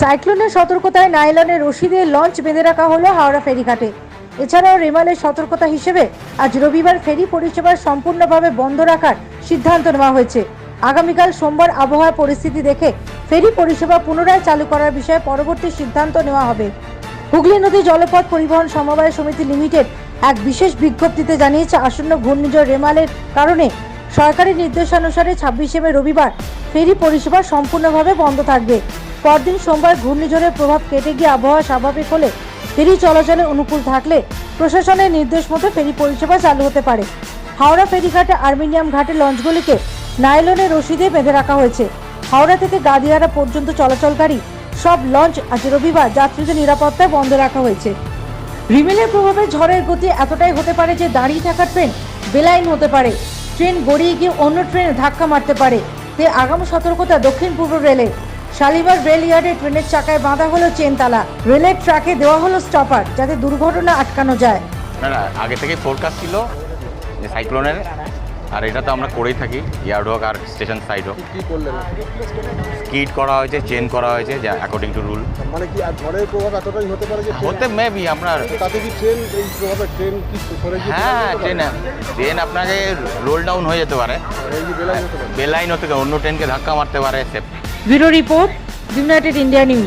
সাইক্লোনের সতর্কতায় নাইলনের রশি দিয়ে লঞ্চ বেঁধে রাখা হলো হাওড়া ফেরিঘাটে। এছাড়াও রেমালের সতর্কতা হিসেবে আজ রবিবার ফেরি পরিষেবা সম্পূর্ণভাবে বন্ধ রাখার সিদ্ধান্ত নেওয়া হয়েছে। আগামীকাল সোমবার আবহাওয়া পরিস্থিতি দেখে ফেরি পরিষেবা পুনরায় চালু করার বিষয়ে পরবর্তী সিদ্ধান্ত নেওয়া হবে। হুগলি নদী জলপথ পরিবহন সমবায় সমিতি লিমিটেড এক বিশেষ বিজ্ঞপ্তিতে জানিয়েছে, আসন্ন ঘূর্ণিঝড় রেমালের কারণে সরকারি নির্দেশানুসারে ছাব্বিশে মে রবিবার ফেরি পরিষেবা সম্পূর্ণভাবে বন্ধ থাকবে। পরদিন সোমবার ঘূর্ণিঝড়ের প্রভাব কেটে গিয়ে আবহাওয়া স্বাভাবিক হলে ফেরি চলাচলে অনুকূল থাকলে প্রশাসনের নির্দেশ মতো ফেরি পরিষেবা চালু হতে পারে। হাওড়া ফেরিঘাটে আর্মেনিয়াম ঘাটে লঞ্চগুলিকে নাইলনের রশি দিয়ে বেঁধে রাখা হয়েছে। হাওড়া থেকে গাদিয়ারা পর্যন্ত চলাচলকারী সব লঞ্চ আজ রবিবার যাত্রীদের নিরাপত্তায় বন্ধ রাখা হয়েছে। রিমেলের প্রভাবে ঝড়ের গতি এতটাই হতে পারে যে দাঁড়িয়ে থাকা ট্রেন বেলাইন হতে পারে। ট্রেন গড়িয়ে গিয়ে অন্য ট্রেনে ধাক্কা মারতে পারে। তে আগাম সতর্কতা দক্ষিণ পূর্ব রেলের শালিমার রেল ইয়ার্ডে ট্রেনের চাকায় বাঁধা হলো চেন তালা রেলের ট্রাকে দেওয়া হলো স্টপার যাতে দুর্ঘটনা আটকানো যায়। আগে থেকে ফোরকাস্ট ছিল যে সাইক্লোনের আর এটা তো আমরা করেই থাকি ইয়ার্ড হোক আর স্টেশন সাইড হোক। কি স্কিড করা হয়েছে চেন করা হয়েছে যা অ্যাকর্ডিং টু রুল মানে কি আর ঝড়ের প্রভাব এতটাই হতে পারে যে হতে মেবি আপনার তাতে কি ট্রেন এই প্রভাবে ট্রেন কি সরে গিয়ে হ্যাঁ ট্রেন ট্রেন আপনাকে রোল ডাউন হয়ে যেতে পারে। বেলাইন হতে পারে। বেলাইন হতে অন্য ট্রেনকে ধাক্কা মারতে পারে bureau report united India news.